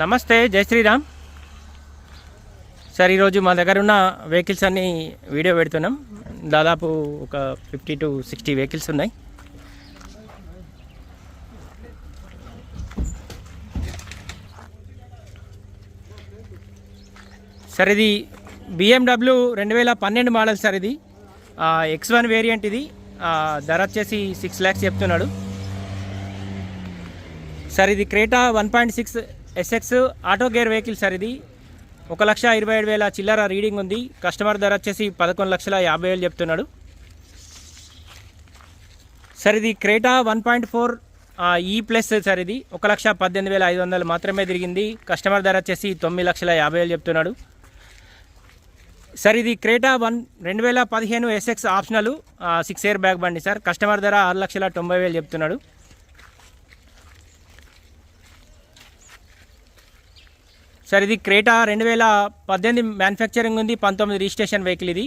నమస్తే జై శ్రీరామ్. సార్ ఈరోజు మా దగ్గర ఉన్న వెహికల్స్ అన్ని వీడియో పెడుతున్నాం. దాదాపు ఒక ఫిఫ్టీ టు సిక్స్టీ వెహికల్స్ ఉన్నాయి. సార్ ఇది బిఎండబ్ల్యూ రెండు వేల పన్నెండు మోడల్ సార్ ఇది. ఎక్స్ వన్ వేరియంట్ ఇది. ధర వచ్చేసి సిక్స్ ల్యాక్స్ చెప్తున్నాడు. సార్ ఇది Creta one point six SX auto gear vehicle sir ఇది ఒక లక్ష ఇరవై ఏడు వేల చిల్లర రీడింగ్ ఉంది. కస్టమర్ ధర వచ్చేసి పదకొండు లక్షల యాభై వేలు చెప్తున్నాడు. సార్ ఇది క్రేటా వన్ పాయింట్ ఫోర్ ఈ e ప్లస్ సార్ ఇది ఒక లక్ష పద్దెనిమిది వేల ఐదు వందలు మాత్రమే తిరిగింది. కస్టమర్ ధర వచ్చేసి తొమ్మిది లక్షల యాభై వేలు చెప్తున్నాడు. సార్ ఇది క్రేటా వన్ రెండు వేల పదిహేను SX optional six year back బండి సార్. కస్టమర్ ధర ఆరు లక్షల తొంభై వేలు చెప్తున్నాడు. సార్ ఇది క్రేటా రెండు వేల పద్దెనిమిది మ్యానుఫ్యాక్చరింగ్ ఉంది పంతొమ్మిది రిజిస్ట్రేషన్ వెహికల్ ఇది.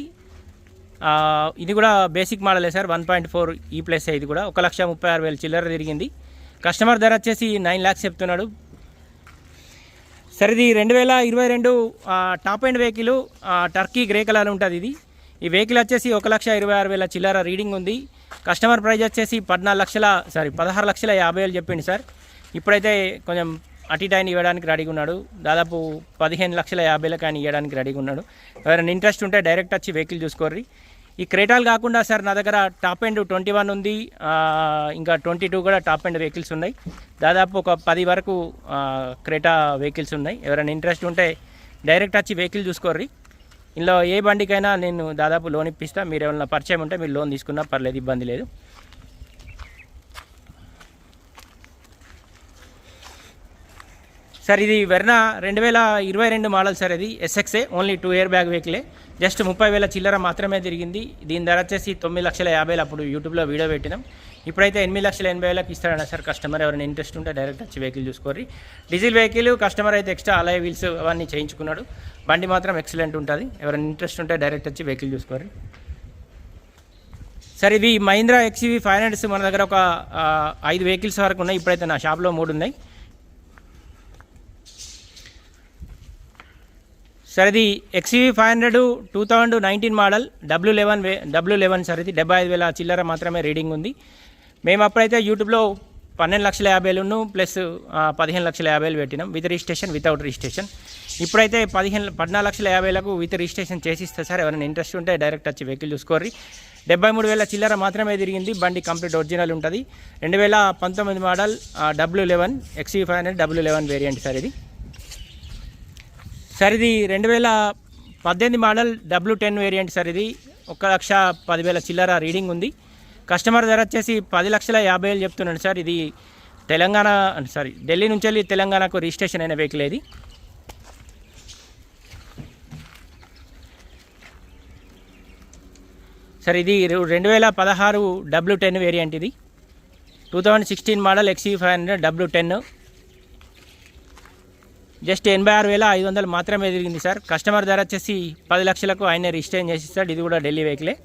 ఇది కూడా basic మోడలే sir one point four E plus ఇది కూడా. ఒక లక్ష ముప్పై ఆరు వేలు చిల్లర తిరిగింది. కస్టమర్ ధర వచ్చేసి నైన్ ల్యాక్స్ చెప్తున్నాడు. సార్ ఇది రెండు వేల ఇరవై రెండు top end vehicle Turkey grey colour ఉంటుంది ఇది. ఈ వెహికల్ వచ్చేసి ఒక లక్ష ఇరవై ఆరు వేల చిల్లర రీడింగ్ ఉంది. కస్టమర్ ప్రైస్ వచ్చేసి పద్నాలుగు లక్షల సారీ పదహారు లక్షల యాభై వేలు చెప్పింది సార్. ఇప్పుడైతే కొంచెం అటు ఇటు ఆయన ఇవ్వడానికి రెడీగా ఉన్నాడు. దాదాపు పదిహేను లక్షల యాభైలకు ఆయన ఇవ్వడానికి రెడీగా ఉన్నాడు. ఎవరైనా ఇంట్రెస్ట్ ఉంటే డైరెక్ట్ వచ్చి వెహికల్ చూసుకోర్రి. ఈ క్రేటాలు కాకుండా సార్ నా దగ్గర టాప్ ఎండ్ ట్వంటీ వన్ ఉంది. ఇంకా ట్వంటీ టూ కూడా టాప్ ఎండ్ వెహికల్స్ ఉన్నాయి. దాదాపు ఒక పది వరకు క్రేటా వెహికల్స్ ఉన్నాయి. ఎవరైనా ఇంట్రెస్ట్ ఉంటే డైరెక్ట్ వచ్చి వెహికల్ చూసుకోర్రి. ఇందులో ఏ బండికైనా నేను దాదాపు లోన్ ఇప్పిస్తా. మీరు ఏమైనా పరిచయం ఉంటే మీరు లోన్ తీసుకున్నా పర్లేదు ఇబ్బంది లేదు. సార్ ఇది వెర్నా రెండు వేల ఇరవై రెండు మోడల్ సార్ ఇది ఎస్ఎక్సే ఓన్లీ టూ ఇయర్ బ్యాగ్ వెహికలే. జస్ట్ ముప్పై వేల చిల్లర మాత్రమే తిరిగింది. దీని ధర వచ్చేసి తొమ్మిది లక్షల యాభై అప్పుడు యూట్యూబ్లో వీడియో పెట్టినాం. ఇప్పుడైతే ఎనిమిది లక్షల ఎనభై వేలకు ఇస్తారన్న సార్ కస్టమర్. ఎవరైనా ఇంట్రెస్ట్ ఉంటే డైరెక్ట్ వచ్చి వెహికల్ చూసుకోర్రి. డీజిల్ వెహికల్ కస్టమర్ అయితే ఎక్స్ట్రా అలాయ్ వీల్స్ అవన్నీ చేయించుకున్నాడు. బండి మాత్రం ఎక్సలెంట్ ఉంటుంది. ఎవరైనా ఇంట్రెస్ట్ ఉంటే డైరెక్ట్ వచ్చి వెహికల్ చూసుకోర్రి. సార్ ఇవి మహీంద్రా ఎక్స్వీ ఫైవ్ హండ్రెడ్స్ మన దగ్గర ఒక ఐదు వెహికల్స్ వరకు ఉన్నాయి. ఇప్పుడైతే నా షాప్లో మూడు ఉన్నాయి. సార్ ఇది XV five hundred two thousand nineteen model W eleven వే డబ్ల్యూ లెవెన్ సార్ ఇది డెబ్బై ఐదు వేల చిల్లర మాత్రమే రీడింగ్ ఉంది. మేము అప్పుడైతే యూట్యూబ్లో పన్నెండు లక్షల యాభైలును ప్లస్ పదిహేను లక్షల యాభైలు పెట్టినాం విత్ రిజిస్ట్రేషన్ వితౌట్ రిజిస్ట్రేషన్. ఇప్పుడైతే పదిహేను పద్నాలుగు లక్షల యాభైలకు విత్ రిజిస్ట్రేషన్ చేసిస్తే సార్. ఎవరైనా ఇంట్రెస్ట్ ఉంటే డైరెక్ట్ వచ్చి వెహికల్ చూసుకోర్రి. డెబ్బై మూడు వేల చిల్లర మాత్రమే తిరిగింది బండి కంప్లీట్ ఒరిజినల్ ఉంటుంది. రెండు వేల పంతొమ్మిది model W eleven XV five hundred W eleven variant sir ఇది. సార్ ఇది రెండు వేల పద్దెనిమిది model W ten variant sir ఇది. ఒక లక్ష పదివేల చిల్లర రీడింగ్ ఉంది. కస్టమర్ ధర వచ్చేసి పది లక్షల యాభై వేలు చెప్తున్నాడు సార్. ఇది తెలంగాణ సారీ ఢిల్లీ నుంచి వెళ్ళి తెలంగాణకు రిజిస్ట్రేషన్ అయిన వెహికల్ ఇది. సార్ ఇది రెండు వేల పదహారు డబ్ల్యూ టెన్ వేరియంట్ ఇది. Two thousand sixteen model XE five hundred W ten. Just ఎనభై ఆరు వేల ఐదు వందలు మాత్రమే తిరిగింది సార్. కస్టమర్ ధర వచ్చేసి పది లక్షలకు ఆయన రిజిస్టర్ చేసి సార్ ఇది కూడా ఢిల్లీ వెహికలే.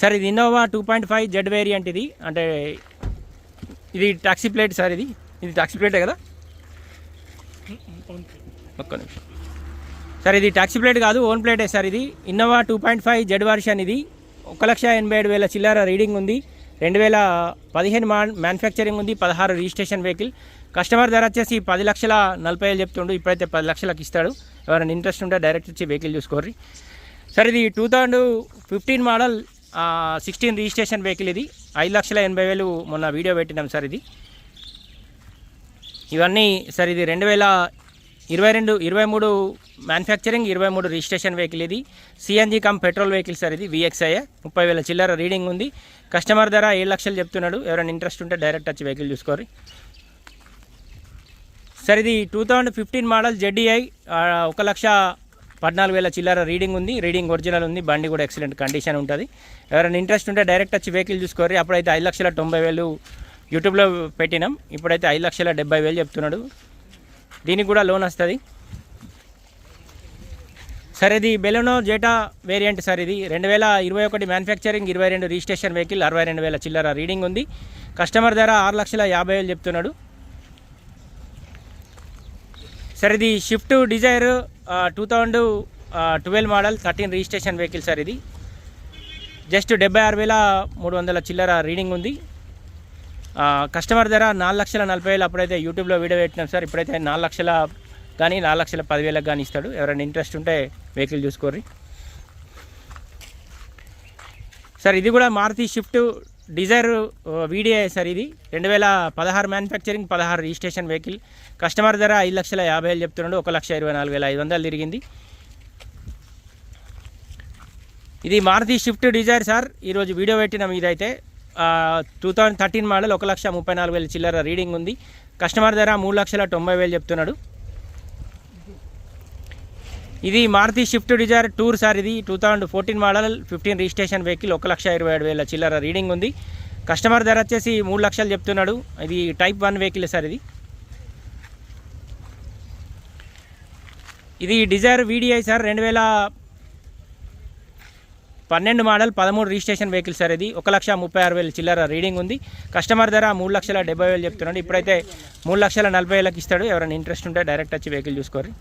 సార్ ఇది Innova two point five Z variant ఇది. అంటే ఇది టాక్సీ ప్లేట్ సార్ ఇది. ఇది టాక్సీ ప్లేటే కదా? ఒక్క నిమిషం. సార్ ఇది టాక్సీ ప్లేట్ కాదు ఓన్ ప్లేటే సార్ ఇది. Innova two point five Z version ఇది. ఒక లక్ష ఎనభై ఏడు వేల చిల్లర రీడింగ్ ఉంది. రెండు వేల పదిహేను మా మ్యానుఫ్యాక్చరింగ్ ఉంది. పదహారు రిజిస్ట్రేషన్ వెహికల్. కస్టమర్ ధర వచ్చేసి పది లక్షల నలభై వేలు చెప్తుండు ఇప్పుడైతే పది లక్షలకు ఇస్తాడు. ఎవరైనా ఇంట్రెస్ట్ ఉంటే డైరెక్ట్ వచ్చి వెహికల్ చూసుకోర్రి. సార్ ఇది two thousand fifteen model sixteen registration vehicle ఇది. ఐదు లక్షల ఎనభై వేలు మొన్న వీడియో పెట్టినాం సార్ ఇది. ఇవన్నీ సార్ ఇది రెండు వేల ఇరవై రెండు ఇరవై మూడు మ్యానుఫ్యాక్చరింగ్ ఇరవై మూడు రిజిస్ట్రేషన్ వెహికల్ ఇది. CNG cum petrol vehicle sir ఇది విఎక్స్ఐ ముప్పై వేల చిల్లర రీడింగ్ ఉంది. కస్టమర్ ధర ఏడు లక్షలు చెప్తున్నాడు. ఎవరైనా ఇంట్రెస్ట్ ఉంటే డైరెక్ట్ వచ్చి వెహికల్ చూసుకోరు సార్ ఇది two thousand fifteen model ZDI ఒక లక్ష పద్నాలుగు వేల చిల్లర రీడింగ్ ఉంది. రీడింగ్ ఒరిజినల్ ఉంది. బండి కూడా ఎక్సలెంట్ కండిషన్ ఉంటుంది. ఎవరైనా ఇంట్రెస్ట్ ఉంటే డైరెక్ట్ వచ్చి వెహికల్ చూసుకోరు అప్పుడైతే ఐదు లక్షల తొంభై వేలు యూట్యూబ్లో పెట్టినాం. ఇప్పుడైతే ఐదు లక్షల డెబ్బై వేలు చెప్తున్నాడు. దీనికి కూడా లోన్ వస్తుంది. సార్ ఇది బెలూనో జేటా వేరియంట్ సార్ ఇది. రెండు వేల ఇరవై ఒకటి మ్యానుఫ్యాక్చరింగ్ ఇరవై రెండు రిజిస్ట్రేషన్ వెహికల్ అరవై రెండు వేల చిల్లర రీడింగ్ ఉంది. కస్టమర్ ధర ఆరు లక్షల యాభై వేలు చెప్తున్నాడు. సార్ ఇది Swift Dzire two thousand twelve model thirteen registration vehicle sir ఇది. జస్ట్ డెబ్బై ఆరు వేల మూడు వందల చిల్లర రీడింగ్ ఉంది. కస్టమర్ ధర నాలుగు లక్షల నలభై వేలు. అప్పుడైతే యూట్యూబ్లో వీడియో పెట్టినాం సార్. ఇప్పుడైతే నాలుగు లక్షల కానీ నాలుగు లక్షల పదివేలకు కానీ ఇస్తాడు. ఎవరైనా ఇంట్రెస్ట్ ఉంటే వెహికల్ చూసుకోర్రి. సార్ ఇది కూడా Maruti Swift Dzire video sir ఇది. రెండు వేల పదహారు మ్యానుఫ్యాక్చరింగ్ పదహారు రిజిస్ట్రేషన్ వెహికల్. కస్టమర్ ధర ఐదు లక్షల యాభై వేలు చెప్తున్నాడు ఒక లక్ష ఇరవై నాలుగు వేల ఐదు వందలు తిరిగింది. ఇది మారుతి షిఫ్ట్ డిజైర్ సార్. ఈరోజు వీడియో పెట్టినాం ఇదైతే టూ థౌజండ్ థర్టీన్ మోడల్ ఒక లక్ష ముప్పై నాలుగు వేల చిల్లర రీడింగ్ ఉంది. కస్టమర్ ధర మూడు లక్షల తొంభై వేలు చెప్తున్నాడు. ఇది Maruti Swift Dzire Tour sir ఇది. Two thousand fourteen model fifteen registration vehicle ఒక లక్ష ఇరవై ఏడు వేల చిల్లర రీడింగ్ ఉంది. కస్టమర్ ధర వచ్చేసి మూడు లక్షలు చెప్తున్నాడు. ఇది టైప్ వన్ వెహికల్ సార్ ఇది. ఇది డిజైర్ వీడిఐ సార్ రెండు వేల పన్నెండు మోడల్ పదమూడు రిజిస్ట్రేషన్ వెహికల్ సార్ ఇది. ఒక లక్ష ముప్పై ఆరు వేలు చిల్లర రీడింగ్ ఉంది. కస్టమర్ ధర మూడు లక్షల డెబ్బై వేలు చెప్తున్నాడు. ఇప్పుడైతే మూడు లక్షల నలభై వేలకు ఇస్తాడు. ఎవరైనా ఇంట్రెస్ట్ ఉంటే డైరెక్ట్ వచ్చి వెహికల్ చూసుకోరు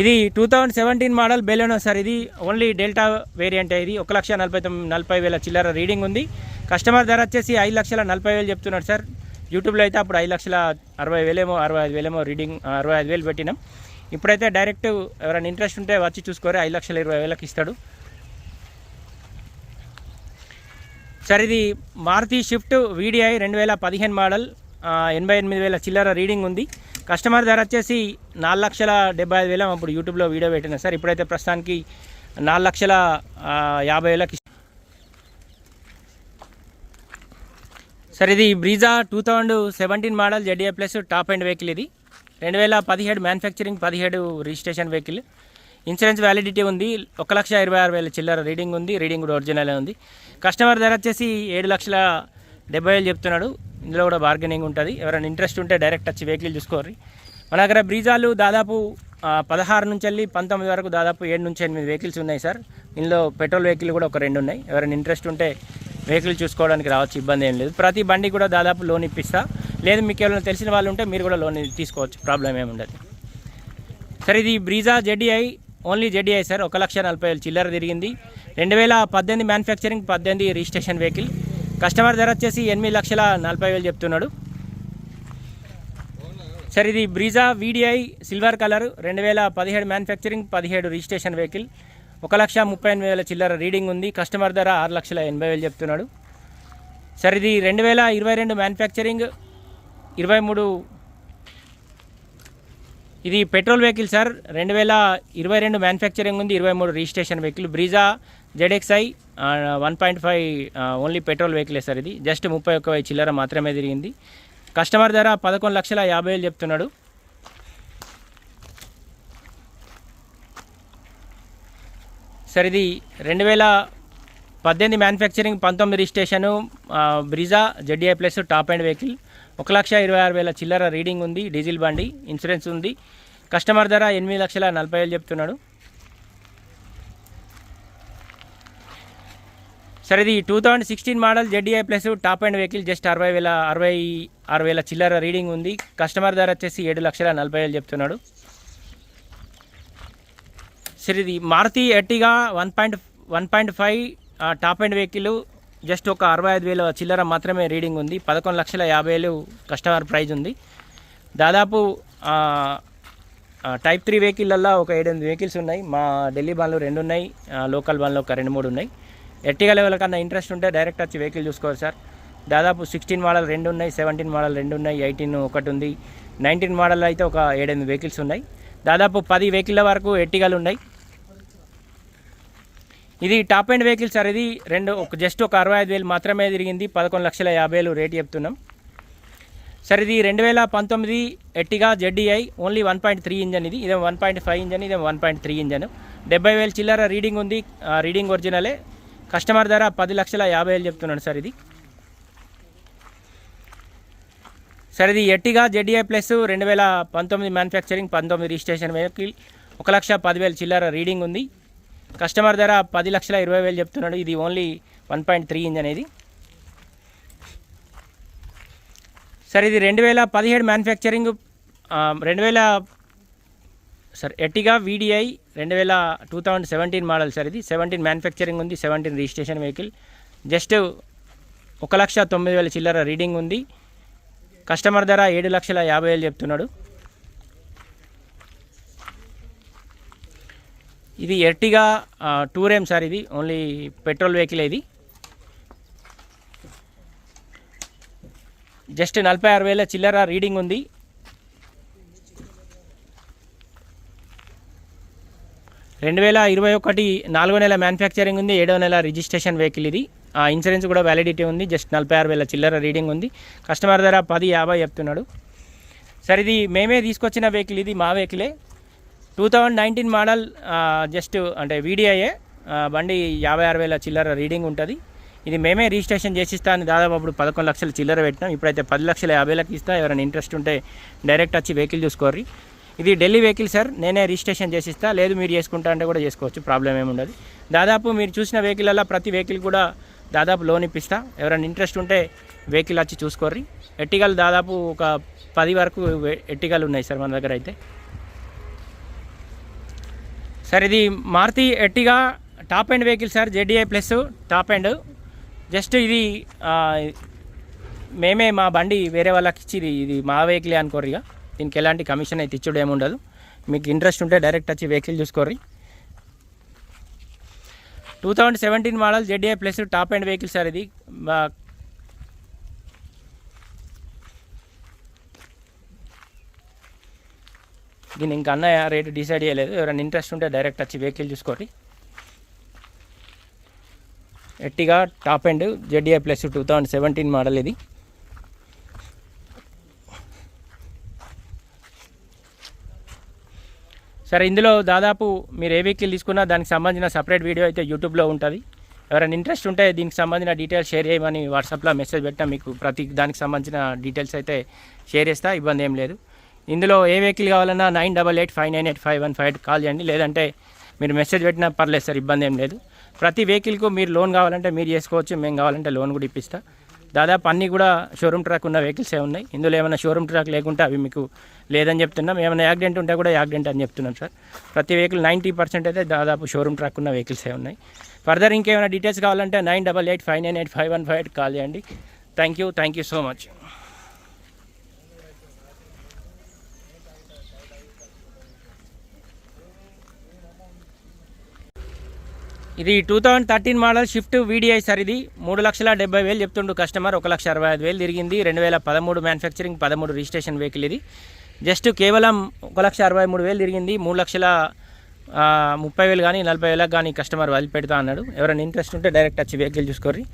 ఇది two thousand seventeen model Baleno sir ఇది. ఓన్లీ డెల్టా వేరియంట్ ఇది. ఒక లక్ష నలభై తొమ్మిది నలభై వేల చిల్లర రీడింగ్ ఉంది. కస్టమర్ ధర వచ్చేసి ఐదు లక్షల నలభై వేలు చెప్తున్నాడు సార్. యూట్యూబ్లో అయితే అప్పుడు ఐదు లక్షల అరవై వేలేమో అరవై ఐదు వేలేమో రీడింగ్ అరవై ఐదు వేలు పెట్టినాం. ఇప్పుడైతే డైరెక్ట్ ఎవరైనా ఇంట్రెస్ట్ ఉంటే వచ్చి చూసుకోరు ఐదు లక్షల ఇరవై వేలకు ఇస్తాడు. సార్ ఇది మారుతి షిఫ్ట్ వీడిఐ రెండు వేల పదిహేను మోడల్ ఎనభై ఎనిమిది వేల చిల్లర రీడింగ్ ఉంది. కస్టమర్ ధర వచ్చేసి నాలుగు లక్షల డెబ్బై ఐదు వేల అప్పుడు యూట్యూబ్లో వీడియో పెట్టిన. సార్ ఇప్పుడైతే ప్రస్తుతానికి నాలుగు లక్షల యాభై వేలకి సార్ ఇది Brezza two thousand seventeen model ZDA plus top end vehicle ఇది. రెండు వేల పదిహేడు మ్యానుఫ్యాక్చరింగ్ పదిహేడు రిజిస్ట్రేషన్ వెహికల్ ఇన్సూరెన్స్ వ్యాలిడిటీ ఉంది ఒక లక్ష ఇరవై ఆరు వేల చిల్లర రీడింగ్ ఉంది రీడింగ్ కూడా ఒరిజినల్ ఉంది. కస్టమర్ ధర వచ్చేసి ఏడు లక్షల డెబ్బై వేలు చెప్తున్నాడు. ఇందులో కూడా బార్గెనింగ్ ఉంటుంది. ఎవరైనా ఇంట్రెస్ట్ ఉంటే డైరెక్ట్ వచ్చి వెహికల్ చూసుకోర్రి. మన దగ్గర బ్రీజాలు దాదాపు పదహారు నుంచి వెళ్ళి పంతొమ్మిది వరకు దాదాపు ఏడు నుంచి ఎనిమిది వెహికల్స్ ఉన్నాయి సార్. ఇందులో పెట్రోల్ వెహికల్ కూడా ఒక రెండు ఉన్నాయి. ఎవరైనా ఇంట్రెస్ట్ ఉంటే వెహికల్ చూసుకోవడానికి రావచ్చు ఇబ్బంది ఏం లేదు. ప్రతి బండి కూడా దాదాపు లోన్ ఇప్పిస్తా. లేదు మీకు ఎవరైనా తెలిసిన వాళ్ళు ఉంటే మీరు కూడా లోన్ తీసుకోవచ్చు. ప్రాబ్లం ఏమి ఉండదు. సార్ ఇది Brezza ZDI only ZDI sir. ఒక లక్ష నలభై వేలు చిల్లర తిరిగింది. రెండు వేల పద్దెనిమిది మ్యానుఫ్యాక్చరింగ్ పద్దెనిమిది రిజిస్ట్రేషన్ వెహికల్. కస్టమర్ ధర వచ్చేసి ఎనిమిది లక్షల నలభై వేలు చెప్తున్నాడు. సార్ ఇది బ్రీజా వీడిఐ సిల్వర్ కలర్ రెండు వేల పదిహేడు మ్యానుఫ్యాక్చరింగ్ పదిహేడు రిజిస్ట్రేషన్ వెహికల్. ఒక లక్ష ముప్పై ఎనిమిది వేల చిల్లర రీడింగ్ ఉంది. కస్టమర్ ధర ఆరు లక్షల ఎనభై వేలు చెప్తున్నాడు. సార్ ఇది రెండు వేల ఇరవై రెండు మ్యానుఫ్యాక్చరింగ్ ఇరవై మూడు. ఇది పెట్రోల్ వెహికల్ సార్. రెండు వేల ఇరవై రెండు మ్యానుఫ్యాక్చరింగ్ ఉంది ఇరవై మూడు registration vehicle. Brezza ZXI one point five only petrol వెహికలే sir ఇది. జస్ట్ ముప్పై ఒక్క వెయ్యి చిల్లర మాత్రమే తిరిగింది. కస్టమర్ ధర పదకొండు లక్షల యాభై వేలు చెప్తున్నాడు. సార్ ఇది రెండు వేల పద్దెనిమిది మ్యానుఫ్యాక్చరింగ్ పంతొమ్మిది registration Brezza ZDI plus top end vehicle. ఒక లక్ష ఇరవై ఆరు వేల చిల్లర రీడింగ్ ఉంది డీజిల్ బండి ఇన్సూరెన్స్ ఉంది. కస్టమర్ ధర ఎనిమిది లక్షల నలభై వేలు చెప్తున్నాడు. సార్ ఇది two thousand sixteen model ZDI plus top end vehicle just అరవై వేల అరవై ఆరు వేల చిల్లర రీడింగ్ ఉంది. కస్టమర్ ధర వచ్చేసి ఏడు లక్షల నలభై వేలు చెప్తున్నాడు. సరే ఇది Maruti Ertiga one point one point five top end vehicle just ఒక అరవై ఐదు వేల చిల్లర మాత్రమే రీడింగ్ ఉంది. పదకొండు లక్షల యాభై వేలు కస్టమర్ ప్రైజ్ ఉంది. దాదాపు టైప్ త్రీ వెహికల్లల్లో ఒక ఏడెనిమిది వెహికల్స్ ఉన్నాయి. మా ఢిల్లీ బండ్లు రెండు ఉన్నాయి లోకల్ బండ్లు ఒక రెండు మూడు ఉన్నాయి. ఎర్టిగా లెవెల్ కన్నా ఇంట్రెస్ట్ ఉంటే డైరెక్ట్ వచ్చి వెహికల్ చూసుకోవాలి సార్. దాదాపు సిక్స్టీన్ మోడల్ రెండు ఉన్నాయి సెవెంటీన్ మోడల్ రెండు ఉన్నాయి ఎయిటీన్ ఒకటి ఉంది. నైన్టీన్ మోడల్ అయితే ఒక ఏడెనిమిది వెహికల్స్ ఉన్నాయి. దాదాపు పది వెహికల్ వరకు ఎర్టిగాలు ఉన్నాయి. ఇది టాప్ అండ్ వెహికల్ సార్. ఇది రెండు ఒక జస్ట్ ఒక అరవై ఐదు వేలు మాత్రమే తిరిగింది. పదకొండు లక్షల యాభై వేలు రేట్ చెప్తున్నాం. సార్ ఇది రెండు వేల పంతొమ్మిది Ertiga ZDI only one point three engine ఇది. ఇదే వన్ పాయింట్ ఫైవ్ ఇంజన్ ఇదే వన్ పాయింట్ త్రీ ఇంజన్. డెబ్బై వేలు చిల్లర రీడింగ్ ఉంది. రీడింగ్ ఒరిజినలే. కస్టమర్ ధర పది లక్షల యాభై వేలు చెప్తున్నాడు సార్ ఇది. సార్ ఇది ఎట్టిగా జెడ్డీఐ ప్లస్ రెండు వేల పంతొమ్మిది మ్యానుఫ్యాక్చరింగ్ పంతొమ్మిది రిజిస్ట్రేషన్ వెహికల్ ఒక లక్ష పదివేల చిల్లర రీడింగ్ ఉంది. కస్టమర్ ధర పది లక్షల ఇరవై వేలు చెప్తున్నాడు. ఇది only one point three engine అనేది. సార్ ఇది రెండు వేల పదిహేడు మ్యానుఫ్యాక్చరింగ్ రెండు వేల సార్ ఎట్టిగా వీడిఐ రెండు వేల two thousand seventeen model sir ఇది. సెవెంటీన్ మ్యానుఫ్యాక్చరింగ్ ఉంది సెవెంటీన్ రిజిస్ట్రేషన్ వెహికల్. జస్ట్ ఒక లక్ష తొమ్మిది వేల చిల్లర రీడింగ్ ఉంది. కస్టమర్ ధర ఏడు లక్షల యాభై వేలు చెప్తున్నాడు. ఇది ఎర్టిగా టూర్ ఏం సార్ ఇది. ఓన్లీ పెట్రోల్ వెహికల్ ఇది. జస్ట్ నలభై ఆరు వేల చిల్లర రీడింగ్ ఉంది. రెండు వేల ఇరవై ఒకటి నాలుగో నెల మ్యానుఫ్యాక్చరింగ్ ఉంది ఏడో నెల రిజిస్ట్రేషన్ వెహికల్ ఇది. ఆ ఇన్సూరెన్స్ కూడా వ్యాలిడిటీ ఉంది జస్ట్ నలభై ఆరు వేల చిల్లర రీడింగ్ ఉంది. కస్టమర్ ధర పది యాభై చెప్తున్నాడు. సార్ ఇది మేమే తీసుకొచ్చిన వెహికల్ ఇది మా వెహికలే two thousand nineteen model just అంటే వీడిఐఏ బండి యాభై ఆరు వేల చిల్లర రీడింగ్ ఉంటుంది. ఇది మేమే రిజిస్ట్రేషన్ చేసిస్తా అని దాదాపు అప్పుడు పదకొండు లక్షల చిల్లర పెట్టినాం. ఇప్పుడైతే పది లక్షల యాభై లక్షలు ఇస్తా. ఎవరైనా ఇంట్రెస్ట్ ఉంటే డైరెక్ట్ వచ్చి వెహికల్ చూసుకోర్రి. ఇది ఢిల్లీ వెహికల్ సార్ నేనే రిజిస్ట్రేషన్ చేసిస్తా. లేదు మీరు చేసుకుంటా అంటే కూడా చేసుకోవచ్చు. ప్రాబ్లం ఏముండదు దాదాపు మీరు చూసిన వెహికల్ ప్రతి వెహికల్ కూడా దాదాపు లోన్ ఇప్పిస్తా. ఎవరైనా ఇంట్రెస్ట్ ఉంటే వెహికల్ వచ్చి చూసుకోర్రి. ఎట్టిగాలు దాదాపు ఒక పది వరకు ఎట్టిగాలు ఉన్నాయి సార్ మన దగ్గర అయితే. సార్ ఇది Maruti Ertiga top end vehicle sir ZDI plus top end just ఇది మేమే మా బండి వేరే వాళ్ళకి ఇచ్చి ఇది ఇది మా వెహికలే అనుకోరు ఇక. దీనికి ఎలాంటి కమిషన్ అయితే ఇచ్చుడు ఏమి ఉండదు. మీకు ఇంట్రెస్ట్ ఉంటే డైరెక్ట్ వచ్చి vehicle చూసుకోర్రి. Two thousand seventeen model ZA plus top end vehicle sir ఇది. దీని ఇంకా అన్న రేటు డిసైడ్ చేయలేదు. ఎవరైనా ఇంట్రెస్ట్ ఉంటే డైరెక్ట్ వచ్చి వెహికల్ చూసుకోండి. Ertiga top end ZA plus two thousand seventeen model ఇది. సరే ఇందులో దాదాపు మీరు ఏ వెహికల్ తీసుకున్నా దానికి సంబంధించిన సపరేట్ వీడియో అయితే యూట్యూబ్లో ఉంటుంది. ఎవరైనా ఇంట్రెస్ట్ ఉంటే దీనికి సంబంధించిన డీటెయిల్స్ షేర్ చేయమని వాట్సాప్లో మెసేజ్ పెట్టినా మీకు ప్రతి దానికి సంబంధించిన డీటెయిల్స్ అయితే షేర్ చేస్తా ఇబ్బంది ఏం లేదు. ఇందులో ఏ వెహికల్ కావాలన్నా nine double eight five nine eight five one five call చేయండి. లేదంటే మీరు మెసేజ్ పెట్టినా పర్లేదు సార్ ఇబ్బంది ఏం లేదు. ప్రతి వెహికల్కు మీరు లోన్ కావాలంటే మీరు చేసుకోవచ్చు మేము కావాలంటే లోన్ కూడా ఇప్పిస్తా. దాదాపు అన్నీ కూడా షోరూమ్ ట్రాక్ ఉన్న వెహికల్సే ఉన్నాయి. ఇందులో ఏమైనా షోరూమ్ ట్రాక్ లేకుంటే అవి మీకు లేదని చెప్తున్నాం. ఏమైనా యాక్సిడెంట్ ఉంటే కూడా యాక్సిడెంట్ అని చెప్తున్నాం సార్. ప్రతి వెహికల్ నైంటీ పర్సెంట్ అయితే దాదాపు షోరూమ్ ట్రాక్ ఉన్న వెహికల్సే ఉన్నాయి. ఫర్దర్ ఇంకేమైనా డీటెయిల్స్ కావాలంటే nine double eight five nine eight five one five eight call చేయండి. Thank you thank you so much. ఇది two thousand thirteen model Swift VDI sir ఇది. మూడు లక్షల డెబ్బై వేలు చెప్తుండు కస్టమర్ ఒక లక్ష అరవై ఐదు వేలు తిరిగింది. రెండు వేల పదమూడు మ్యానుఫ్యాక్చరింగ్ పదమూడు రిజిస్ట్రేషన్ వెహికల్ ఇది. జస్ట్ కేవలం ఒక లక్ష అరవై మూడు వేలు తిరిగింది. మూడు లక్షల ముప్పై వేలు కానీ నలభై వేలకు కానీ కస్టమర్ వదిలిపెడతా అన్నాడు. ఎవరైనా ఇంట్రెస్ట్ ఉంటే డైరెక్ట్ వచ్చి వెహికల్ చూసుకోర్రి.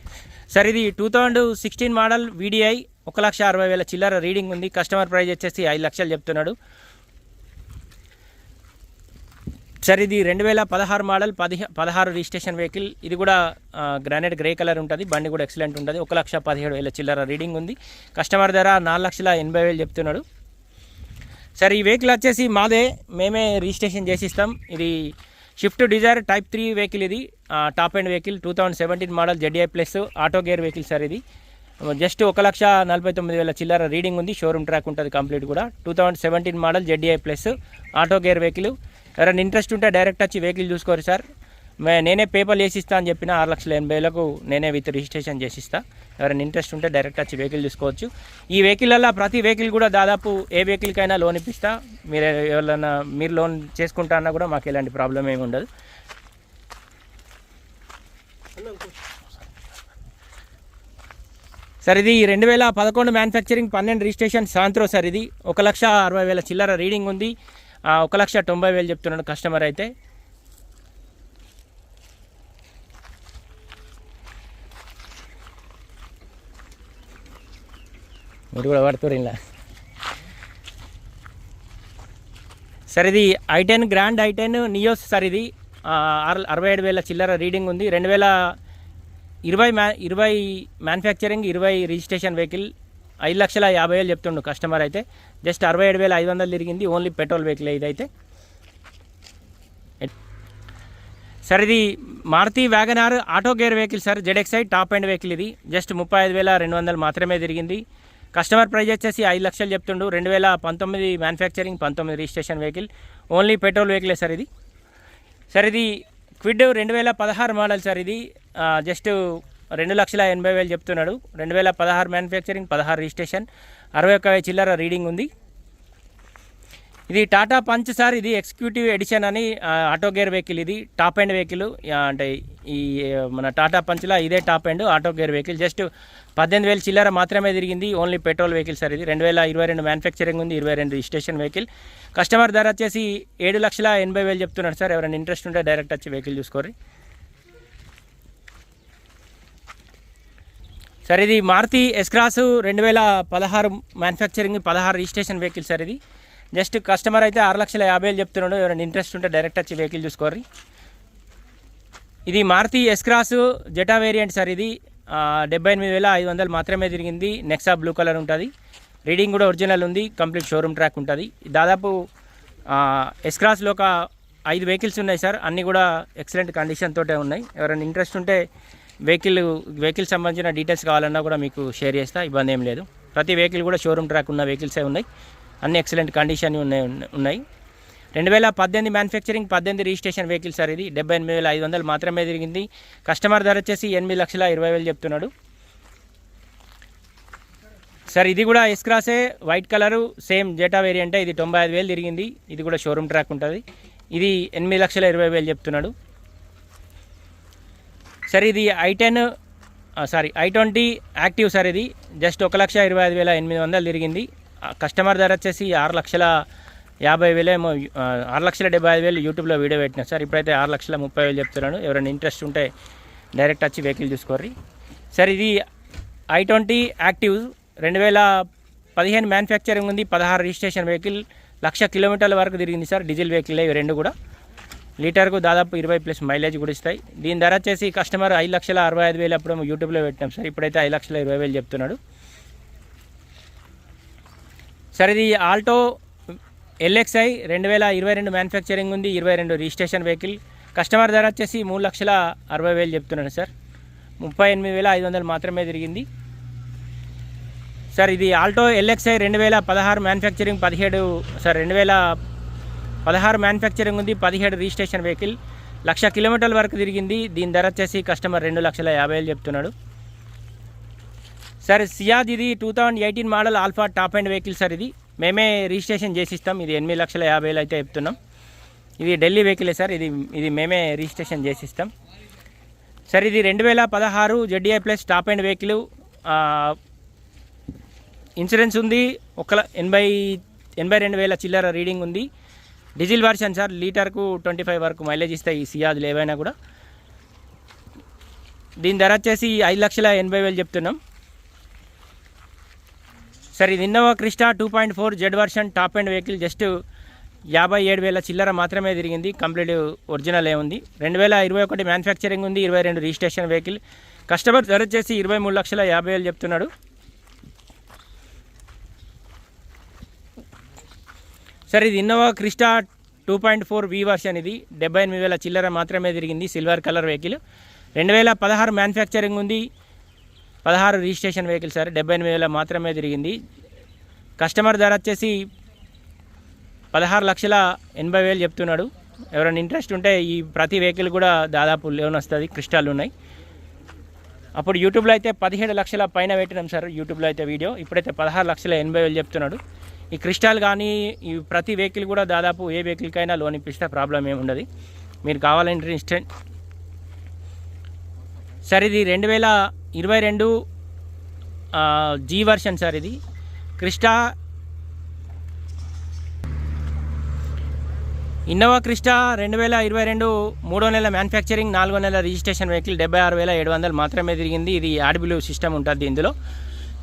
సార్ ఇది two thousand sixteen model VDI ఒక లక్ష అరవై వేల చిల్లర రీడింగ్ ఉంది. కస్టమర్ ప్రైస్ వచ్చేసి ఐదు లక్షలు చెప్తున్నాడు. సార్ ఇది రెండు వేల పదహారు మోడల్ పది పదహారు రిజిస్ట్రేషన్ వెహికల్. ఇది కూడా గ్రానైట్ గ్రే కలర్ ఉంటుంది బండి కూడా ఎక్సలెంట్ ఉంటుంది. ఒక లక్ష పదిహేడు వేల చిల్లర రీడింగ్ ఉంది. కస్టమర్ ధర నాలుగు లక్షల ఎనభై వేలు చెప్తున్నాడు. సార్ ఈ వెహికల్ వచ్చేసి మాదే మేమే రిజిస్ట్రేషన్ చేసిస్తాం. ఇది Swift Dzire type three vehicle ఇది. Top end vehicle two thousand seventeen model ZI plus auto gear vehicle sir ఇది. జస్ట్ ఒక లక్ష నలభై తొమ్మిది వేల చిల్లర రీడింగ్ ఉంది. షోరూమ్ ట్రాక్ ఉంటుంది కంప్లీట్ కూడా. Two thousand seventeen model ZI plus auto gear vehicle. ఎవరైనా ఇంట్రెస్ట్ ఉంటే డైరెక్ట్ వచ్చి వెహికల్ చూసుకోరు సార్. మే నేనే పేపర్లు వేసిస్తా అని చెప్పిన ఆరు లక్షల ఎనభై వేలకు నేనే విత్ రిజిస్ట్రేషన్ చేసిస్తా. ఎవరైనా ఇంట్రెస్ట్ ఉంటే డైరెక్ట్ వచ్చి వెహికల్ చూసుకోవచ్చు. ఈ వెహికల్లో ప్రతి వెహికల్ కూడా దాదాపు ఏ వెహికల్కైనా లోన్ ఇప్పిస్తా. మీరు ఎవరైనా మీరు లోన్ చేసుకుంటా అన్నా కూడా మాకు ఎలాంటి ప్రాబ్లం ఏమి ఉండదు. సార్ ఇది రెండు వేల పదకొండు మ్యానుఫ్యాక్చరింగ్ పన్నెండు రిజిస్ట్రేషన్ సాంత్రో సార్ ఇది. ఒక లక్ష అరవై వేల చిల్లర రీడింగ్ ఉంది. ఒక లక్ష తొంభై వేలు చెప్తున్నాడు కస్టమర్ అయితే. మీరు కూడా పడుతున్నారు ఇలా. సార్ ఇది i ten grand i ten Nios sir ఇది. అరవై ఏడు వేల చిల్లర రీడింగ్ ఉంది. రెండు వేల ఇరవై మ్యా ఇరవై మ్యానుఫ్యాక్చరింగ్ ఇరవై రిజిస్ట్రేషన్ వెహికల్ ఐదు లక్షల యాభై వేలు చెప్తుండు కస్టమర్ అయితే. జస్ట్ అరవై ఏడు వేల ఐదు వందలు తిరిగింది. ఓన్లీ పెట్రోల్ వెహికల్ ఇదైతే సార్ ఇది Maruti WagonR auto gear vehicle sir. ZXI top end vehicle ఇది. జస్ట్ ముప్పై ఐదు వేల రెండు వందలు మాత్రమే తిరిగింది. కస్టమర్ ప్రైజ్ వచ్చేసి ఐదు లక్షలు చెప్తుండు. రెండు వేల పంతొమ్మిది మ్యానుఫ్యాక్చరింగ్ పంతొమ్మిది రిజిస్ట్రేషన్ వెహికల్ ఓన్లీ పెట్రోల్ వెహికలే సార్ ఇది. సార్ ఇది క్విడ్ రెండు వేల పదహారు మోడల్ సార్ ఇది. జస్ట్ రెండు లక్షల ఎనభై వేలు చెప్తున్నాడు. రెండు వేల పదహారు మ్యానుఫ్యాక్చరింగ్ పదహారు రిజిస్ట్రేషన్ అరవై ఒక్క చిల్లర రీడింగ్ ఉంది. ఇది టాటా పంచ్ సార్ ఇది ఎగ్జిక్యూటివ్ ఎడిషన్ అని ఆటో గేర్ వెహికల్ ఇది. టాప్ ఎండ్ వెహికల్ అంటే ఈ మన టాటా పంచ్లో ఇదే top end auto gear vehicle just పద్దెనిమిది వేల చిల్లర మాత్రమే తిరిగింది. ఓన్లీ పెట్రోల్ వెహికల్ సార్ ఇది. రెండు వేల ఇరవై రెండు మ్యానుఫ్యాక్చరింగ్ ఉంది ఇరవై రెండు రిజిస్ట్రేషన్ వెహికల్ కస్టమర్ ధర వచ్చేసి ఏడు లక్షల ఎనభై వేలు చెప్తున్నాడు సార్. ఎవరైనా ఇంట్రెస్ట్ ఉంటే డైరెక్ట్ వచ్చి వెహికల్ చూసుకోరు సార్ ఇది మారుతి ఎస్క్రాస్ రెండు వేల పదహారు మ్యానుఫ్యాక్చరింగ్ పదహారు రిజిస్ట్రేషన్ వెహికల్ సార్ ఇది. జస్ట్ కస్టమర్ అయితే ఆరు లక్షల యాభై వేలు చెప్తున్నాడు. ఎవరైనా ఇంట్రెస్ట్ ఉంటే డైరెక్ట్ వచ్చి వెహికల్ చూసుకోర్రి. ఇది Maruti S Cross Zeta variant sir ఇది. డెబ్బై ఎనిమిది వేల ఐదు వందలు మాత్రమే తిరిగింది. నెక్సా బ్లూ కలర్ ఉంటుంది. రీడింగ్ కూడా ఒరిజినల్ ఉంది. కంప్లీట్ షోరూమ్ ట్రాక్ ఉంటుంది. దాదాపు ఎస్క్రాస్లో ఒక ఐదు వెహికల్స్ ఉన్నాయి సార్. అన్నీ కూడా ఎక్సలెంట్ కండిషన్ తోటే ఉన్నాయి. ఎవరైనా ఇంట్రెస్ట్ ఉంటే వెహికల్ వెహికల్ సంబంధించిన డీటెయిల్స్ కావాలన్నా కూడా మీకు షేర్ చేస్తా ఇబ్బంది ఏం లేదు. ప్రతి వెహికల్ కూడా షోరూమ్ ట్రాక్ ఉన్న వెహికల్సే ఉన్నాయి. అన్ని ఎక్సలెంట్ కండిషన్ ఉన్నాయి ఉన్నాయి. రెండు వేల పద్దెనిమిది మ్యానుఫ్యాక్చరింగ్ పద్దెనిమిది రిజిస్ట్రేషన్ వెహికల్ సార్ ఇది. డెబ్బై ఎనిమిది వేల ఐదు వందలు మాత్రమే తిరిగింది. కస్టమర్ ధర వచ్చేసి ఎనిమిది లక్షల ఇరవై వేలు చెప్తున్నాడు. సార్ ఇది కూడా ఎస్క్రాసే వైట్ కలరు సేమ్ జెటా వేరియంటే ఇది తొంభై ఐదు వేలు తిరిగింది. ఇది కూడా షోరూమ్ ట్రాక్ ఉంటుంది. ఇది ఎనిమిది లక్షల ఇరవై వేలు చెప్తున్నాడు. సార్ ఇది i ten sorry i twenty Active sir ఇది. జస్ట్ ఒక లక్ష ఇరవై ఐదు వేల ఎనిమిది వందలు తిరిగింది. కస్టమర్ ధర వచ్చేసి ఆరు లక్షల యాభై వేలేమో ఆరు లక్షల డెబ్బై ఐదు వేలు యూట్యూబ్లో వీడియో పెట్టినా సార్. ఇప్పుడైతే ఆరు లక్షల ముప్పై వేలు చెప్తున్నాను. ఎవరైనా ఇంట్రెస్ట్ ఉంటే డైరెక్ట్ వచ్చి వెహికల్ చూసుకోర్రి. సార్ ఇది ఐ ట్వంటీ యాక్టివ్. రెండు వేల పదిహేను మ్యానుఫ్యాక్చరింగ్ ఉంది. పదహారు రిజిస్ట్రేషన్ వెహికల్. లక్ష కిలోమీటర్ల వరకు తిరిగింది సార్ డీజిల్ వెహికల్ ఇవి రెండు కూడా. లీటర్కు దాదాపు ఇరవై ప్లస్ మైలేజ్ కూడా ఇస్తాయి. దీని ధర వచ్చేసి కస్టమర్ ఐదు లక్షల అరవై ఐదు వేలు అప్పుడు యూట్యూబ్లో పెట్టినాం సార్. ఇప్పుడైతే ఐదు లక్షల ఇరవై వేలు చెప్తున్నాడు. సార్ ఇది ఆల్టో ఎల్ఎక్స్ఐ రెండు వేల ఇరవై రెండు మ్యానుఫ్యాక్చరింగ్ ఉంది ఇరవై రెండు రిజిస్ట్రేషన్ వెహికల్. కస్టమర్ ధర వచ్చేసి మూడు లక్షల అరవై వేలు చెప్తున్నాడు సార్. ముప్పై ఎనిమిది వేల ఐదు వందలు మాత్రమే తిరిగింది. సార్ ఇది ఆల్టో ఎల్ఎక్స్ఐ రెండు వేల పదహారు మ్యానుఫ్యాక్చరింగ్ పదిహేడు సార్ రెండు వేల పదహారు మ్యానుఫ్యాక్చరింగ్ ఉంది పదిహేడు రిజిస్ట్రేషన్ వెహికల్ లక్ష కిలోమీటర్ల వరకు తిరిగింది. దీని ధర వచ్చేసి కస్టమర్ రెండు లక్షల యాభై వేలు చెప్తున్నాడు. సార్ సియాజ్ ఇది two thousand eighteen model Alpha top end vehicle sir ఇది. మేమే రిజిస్ట్రేషన్ చేసి ఇస్తాం ఇది ఎనిమిది లక్షల యాభై వేలు అయితే చెప్తున్నాం. ఇది ఢిల్లీ వెహికలే సార్. ఇది ఇది మేమే రిజిస్ట్రేషన్ చేసి ఇస్తాం సార్ ఇది రెండు వేల పదహారు ZDI plus top end vehicle insurance ఉంది. ఒక ఎనభై ఎనభై రెండు వేల చిల్లర రీడింగ్ ఉంది. డీజిల్ వర్షన్ సార్ లీటర్కు ట్వంటీ ఫైవ్ వరకు మైలేజ్ ఇస్తాయి ఈ సియాజ్లు ఏవైనా కూడా. దీని ధర వచ్చేసి ఐదు లక్షల ఎనభై వేలు చెప్తున్నాం. సార్ ఇది Innova Crysta two point four Z version top end vehicle just యాభై ఏడు వేల చిల్లర మాత్రమే తిరిగింది. కంప్లీట్ ఒరిజినల్ ఏ ఉంది రెండు వేల ఇరవై ఒకటి మ్యానుఫ్యాక్చరింగ్ ఉంది ఇరవై రెండు రిజిస్ట్రేషన్ వెహికల్ కస్టమర్ ధర వచ్చేసి ఇరవై మూడు లక్షల యాభై వేలు చెప్తున్నాడు. సార్ ఇది Innova Crysta two point four V version ఇది. డెబ్బై ఎనిమిది వేల చిల్లర మాత్రమే తిరిగింది సిల్వర్ కలర్ వెహికల్. రెండు వేల పదహారు మ్యానుఫ్యాక్చరింగ్ ఉంది. పదహారు రిజిస్ట్రేషన్ వెహికల్ సార్ డెబ్బై ఎనిమిది వేల మాత్రమే తిరిగింది. కస్టమర్ ధర వచ్చేసి పదహారు లక్షల ఎనభై వేలు చెప్తున్నాడు. ఎవరైనా ఇంట్రెస్ట్ ఉంటే ఈ ప్రతి వెహికల్ కూడా దాదాపు లోన్ వస్తుంది క్రిస్టాల్ ఉన్నాయి. అప్పుడు యూట్యూబ్లో అయితే పదిహేడు లక్షల పైన పెట్టినాం సార్ యూట్యూబ్లో అయితే వీడియో ఇప్పుడైతే పదహారు లక్షల ఎనభై వేలు చెప్తున్నాడు. ఈ క్రిస్టల్ కానీ ఈ ప్రతి వెహికల్ కూడా దాదాపు ఏ వెహికల్కైనా లోన్ ఇప్పిస్తే ప్రాబ్లం ఏమి ఉండదు. మీరు కావాలంటే ఇన్స్టెంట్. సార్ ఇది రెండు వేల ఇరవై రెండు జీ వర్షన్ సార్ ఇది. క్రిస్టా ఇన్నోవా క్రిస్టా రెండు వేల ఇరవై రెండు మూడో నెల మ్యానుఫ్యాక్చరింగ్ నాలుగో నెల రిజిస్ట్రేషన్ వెహికల్ డెబ్బై ఆరు వేల ఏడు వందలు మాత్రమే తిరిగింది. ఇది ఆడిబుల్ సిస్టమ్ ఉంటుంది ఇందులో.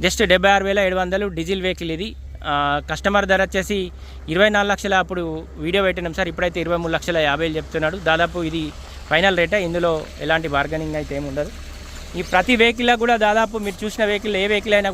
జస్ట్ డెబ్బై ఆరు వేల ఏడు వందలు డీజిల్ వెహికల్ ఇది. కస్టమర్ ధర వచ్చేసి ఇరవై నాలుగు లక్షల అప్పుడు వీడియో పెట్టినాం సార్. ఇప్పుడైతే ఇరవై మూడు లక్షల యాభై వేలు చెప్తున్నాడు. దాదాపు ఇది ఫైనల్ రేటే. ఇందులో ఎలాంటి బార్గెనింగ్ అయితే ఏమి ఉండదు. ఈ ప్రతి వెహికల్లో కూడా దాదాపు మీరు చూసిన వెహికల్ ఏ వెహికల్ అయినా